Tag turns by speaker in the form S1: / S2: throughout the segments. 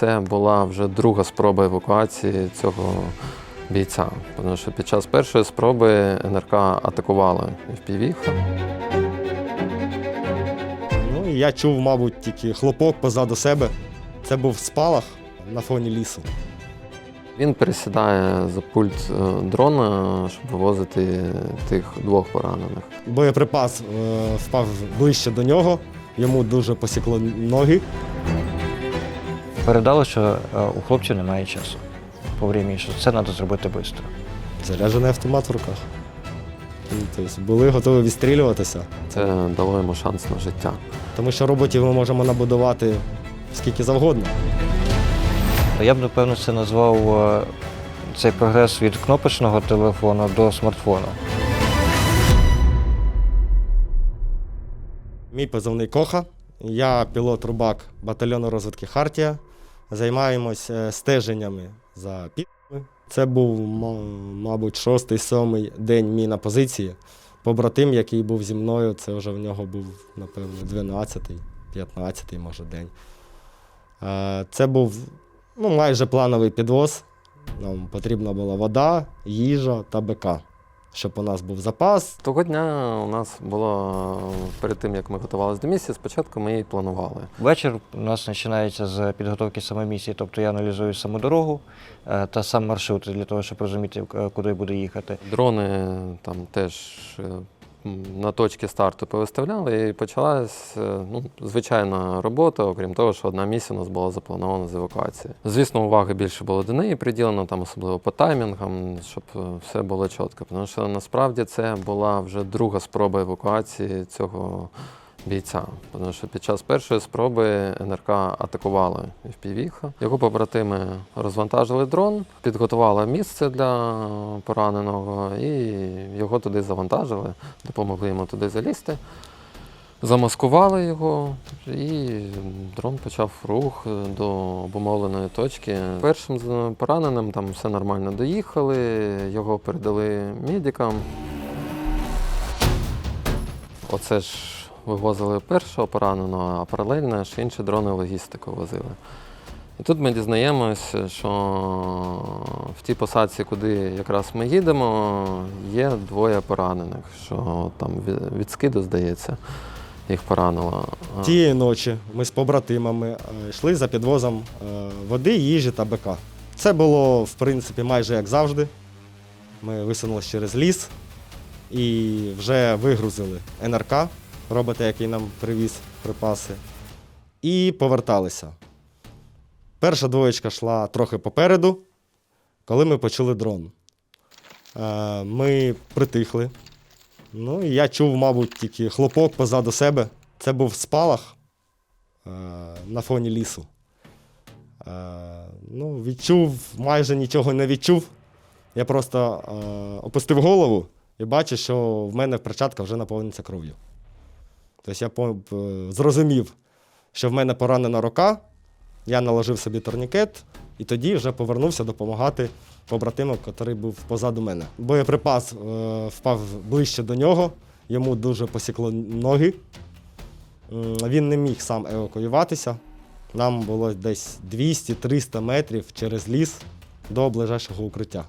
S1: це була вже друга спроба евакуації цього бійця. Тому що під час першої спроби НРК атакувала впівіха.
S2: Ну і я чув, мабуть, тільки хлопок позаду себе. Це був спалах на фоні лісу.
S1: Він пересідає за пульт е, дрона, щоб вивозити тих двох поранених.
S2: Боєприпас е, впав ближче до нього, йому дуже посікло ноги.
S3: Передали, що е, у хлопців немає часу по времени, що це треба зробити швидко.
S2: Заряджений автомат в руках. Тобто були готові відстрілюватися,
S1: Це дало йому шанс на життя.
S2: тому що роботів ми можемо набудувати скільки завгодно.
S3: Я б, напевно, це назвав е, цей прогрес від кнопочного телефону до смартфону.
S2: Мій позивний Коха. Я пілот рубак батальйону розвитки Хартія. Займаємось е, стеженнями за підами. Це був, мабуть, шостий, сьомий день мій на позиції. Побратим, який був зі мною, це вже в нього був, напевно, 12-й, 15-й, може, день. Е, Це був ну, майже плановий підвоз. Нам потрібна була вода, їжа та БК, щоб у нас був запас,
S1: Того дня у нас було перед тим, як ми готувалися до місії, спочатку ми її планували.
S3: Вечір у нас починається з підготовки самої місії, тобто я аналізую саму дорогу е, та сам маршрут для того, щоб розуміти, е, куди буде їхати.
S1: Дрони там теж е, на точки старту повиставляли, і почалась е, ну, звичайна робота, окрім того, що одна місія у нас була запланована з евакуації. Звісно, уваги більше було до неї приділено, там особливо по таймінгам, щоб е, все було чітко. Тому що насправді це була вже друга спроба евакуації цього бійця. Тому що під час першої спроби НРК атакувала впівіха. Його побратими розвантажили дрон, підготували місце для пораненого і його туди завантажили, допомогли йому туди залізти. Замаскували його, і дрон почав рух до обумовленої точки. Першим пораненим там все нормально доїхали, його передали медикам. Оце ж вивозили першого пораненого, а паралельно ж інші дрони логістику возили. І тут ми дізнаємося, що в тій посадці, куди якраз ми їдемо, є двоє поранених, що там від- скиду, здається, їх поранило.
S2: Тієї ночі ми з побратимами е, йшли за підвозом е, води, їжі та БК. Це було, в принципі, майже як завжди. Ми висунулися через ліс і вже вигрузили НРК, робота, який нам привіз припаси, і поверталися. Перша двоєчка йшла трохи попереду, коли ми почули дрон. Е, Ми притихли. Ну, і я чув, мабуть, тільки хлопок позаду себе. Це був спалах е, на фоні лісу. Е, ну, відчув, майже нічого не відчув. Я просто опустив голову і бачу, що в мене перчатка вже наповниться кров'ю. Тобто я е, зрозумів, що в мене поранена рука, я наложив собі турнікет і тоді вже повернувся допомагати побратиму, який був позаду мене. Боєприпас е, впав ближче до нього, йому дуже посікло ноги. Він не міг сам евакуюватися. Нам було десь 200-300 метрів через ліс до ближайшого укриття.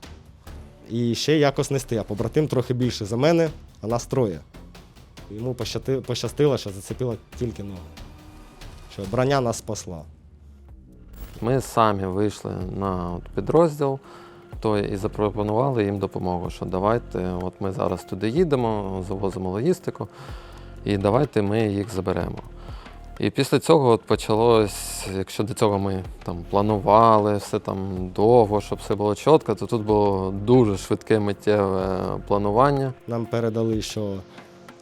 S2: І ще якось нести. А побратим трохи більше за мене, а нас троє. Йому пощастило, що зацепило тільки ногу. Що броня нас спасла.
S1: Ми самі вийшли на підрозділ той і запропонували їм допомогу, що давайте, от ми зараз туди їдемо, завозимо логістику, і давайте ми їх заберемо. І після цього от почалось, якщо до цього ми там планували все там довго, щоб все було чітко, то тут було дуже швидке миттєве планування.
S2: Нам передали, що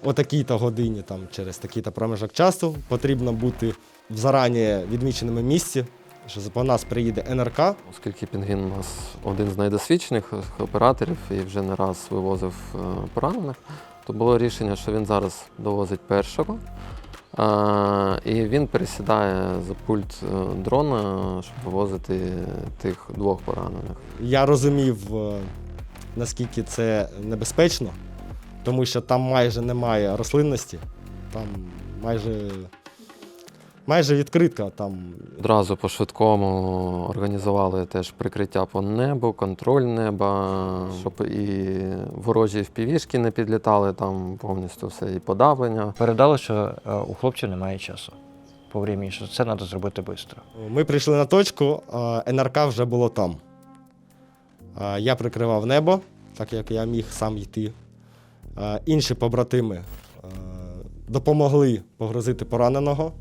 S2: о такій-то годині, там, через такий-то проміжок часу, потрібно бути в зарані відміченому місці, що по нас приїде НРК.
S1: Оскільки Пінгвін у нас один з найдосвідчених операторів і вже не раз вивозив е, поранених, то було рішення, що він зараз довозить першого. е, І він пересідає за пульт е, дрона, щоб вивозити тих двох поранених.
S2: Я розумів, наскільки це небезпечно, тому що там майже немає рослинності, там майже, майже відкритка. Там
S1: Одразу по швидкому організували теж прикриття по небу, контроль неба, щоб і ворожі впівішки не підлітали, там повністю все і подавлення.
S3: Передали, що е, у хлопців немає часу. По времени, що це треба зробити швидко.
S2: Ми прийшли на точку, а НРК вже було там. Я прикривав небо, так як я міг сам йти. А, Інші побратими допомогли погрузити пораненого.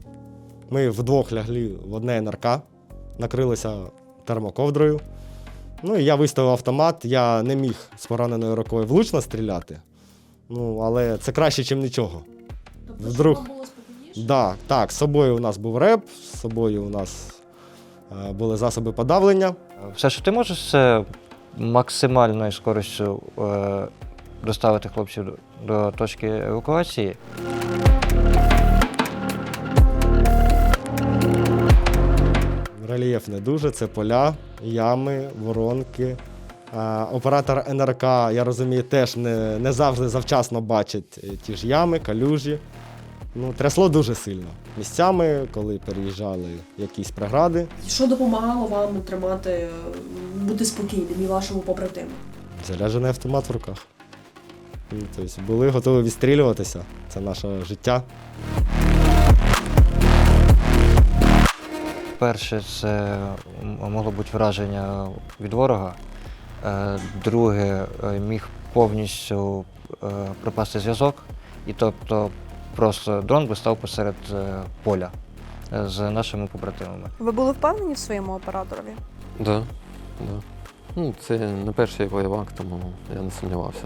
S2: Ми вдвох лягли в одне НРК, накрилися термоковдрою. Ну і я виставив автомат. Я не міг з пораненою рукою влучно стріляти. Ну, але це краще, ніж нічого.
S4: Тобто,
S2: Вдруг.
S4: було спокійніше?
S2: Да, так, з собою у нас був реп, з собою у нас е, були засоби подавлення.
S3: Все, що ти можеш, це максимальною скоростю е, доставити хлопців до- до точки евакуації.
S2: Рельєф не дуже, це поля, ями, воронки. Е, Оператор НРК, я розумію, теж не, не завжди завчасно бачить е, ті ж ями, калюжі. Ну, трясло дуже сильно. Місцями, коли переїжджали якісь прегради,
S4: Що допомагало вам тримати, е, бути спокійним і вашому побратиму?
S2: заряджений автомат в руках. Тобто були готові відстрілюватися. Це наше життя.
S3: Перше, це могло бути враження від ворога. Е, Друге, е, міг повністю е, пропасти зв'язок, і тобто просто дрон би став посеред поля з нашими побратимами.
S5: Ви були впевнені в своєму операторові?
S1: Да, да. Ну, це не перший воєвак, тому я не сумнівався.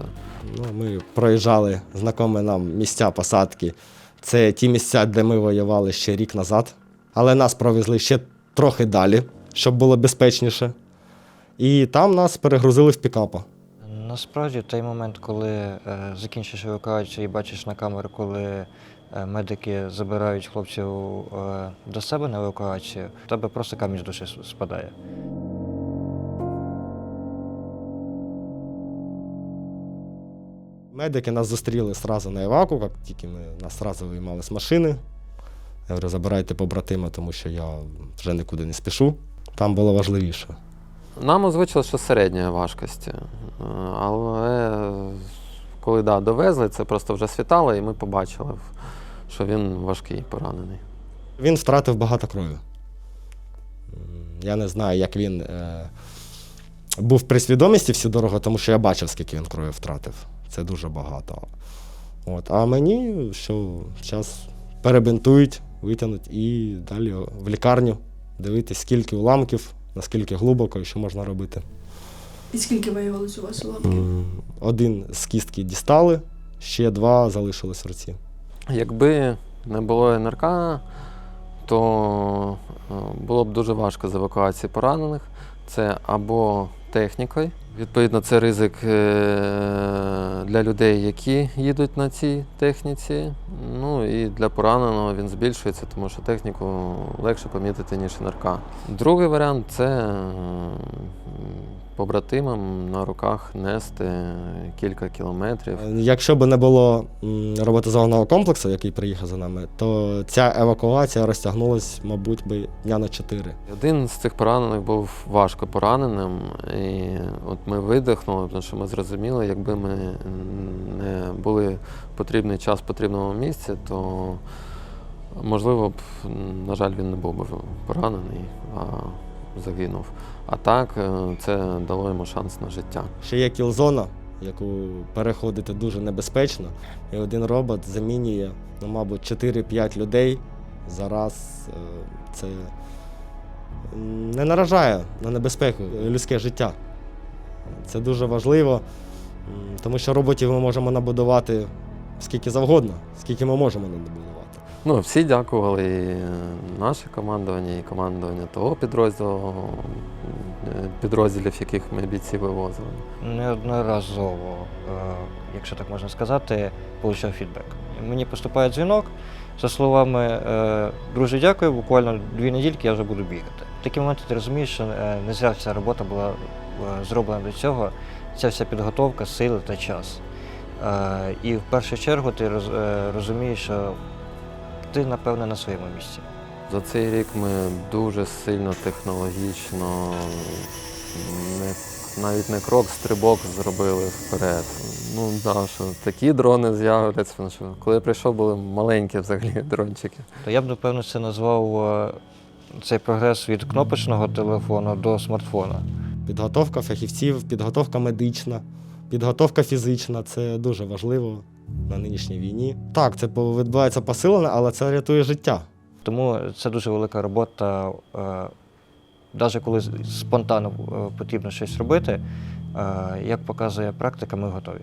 S2: Ну, ми проїжджали знайомі нам місця посадки. Це ті місця, де ми воювали ще рік назад. Але нас провезли ще трохи далі, щоб було безпечніше. І там нас перегрузили в пікапа.
S3: Насправді, той момент, коли е, закінчиш евакуацію і бачиш на камеру, коли е, медики забирають хлопців е, до себе на евакуацію, в тебе просто камінь з душі спадає.
S2: Медики нас зустріли одразу на еваку, як тільки ми нас одразу виймали з машини. Я говорю, забирайте побратима, тому що я вже нікуди не спішу. Там було важливіше.
S1: Нам озвучили, що середньої важкості. Е, Але коли да, довезли, це просто вже світало, і ми побачили, що він важкий, поранений.
S2: Він втратив багато крові. Я не знаю, як він е, був при свідомості всю дорогу, тому що я бачив, скільки він крові втратив. Це дуже багато. От. А мені що зараз перебинтують, витягнуть і далі в лікарню дивитись, скільки уламків, наскільки глибоко і що можна робити.
S4: І скільки виявилось у вас уламків?
S2: Один з кістки дістали, ще два залишились в руці.
S1: Якби не було НРК, то е, було б дуже важко з евакуації поранених. Це або технікою. Відповідно, це ризик е, для людей, які їдуть на цій техніці. Ну і для пораненого він збільшується, тому що техніку легше помітити, ніж НРК. Другий варіант це побратимам на руках нести кілька кілометрів.
S2: Е, Якщо б не було роботизованого комплексу, який приїхав за нами, то ця евакуація розтягнулась, мабуть, би дня на 4.
S1: Один з цих поранених був важко пораненим, і от ми видихнули, тому що ми зрозуміли, якби ми не були потрібний час в потрібному місці, то можливо б, на жаль, він не був би поранений, а загинув. А так е, це дало йому шанс на життя.
S2: Ще є кілзона, яку переходити дуже небезпечно. І один робот замінює, ну, мабуть, 4-5 людей зараз. Е, Це не наражає на небезпеку людське життя. Це дуже важливо, тому що роботів ми можемо набудувати скільки завгодно, скільки ми можемо набудувати.
S1: Ну, всі дякували і наше командування, і командування того підрозділу, е, підрозділів, яких ми бійці вивозили.
S3: Неодноразово, е, якщо так можна сказати, отримав фідбек. Мені поступає дзвінок за словами е, друже, дякую, буквально дві недільки я вже буду бігати. В такі моменти ти розумієш, що е, не зря ця робота була е, зроблена до цього, ця вся підготовка, сили та час. Е, І в першу чергу ти роз- е, розумієш, що ти, напевне, на своєму місці.
S1: За цей рік ми дуже сильно технологічно, не, навіть не крок, стрибок зробили вперед. Ну да, що такі дрони з'являться. ну, що Коли я прийшов, були маленькі взагалі дрончики.
S3: То я б, напевно, це назвав е, цей прогрес від кнопочного телефону до смартфона.
S2: Підготовка фахівців, підготовка медична, підготовка фізична це дуже важливо на нинішній війні. Так, це відбувається посилено, але це рятує життя.
S3: Тому це дуже велика робота. Навіть коли спонтанно е, потрібно щось робити, е, як показує практика, ми готові.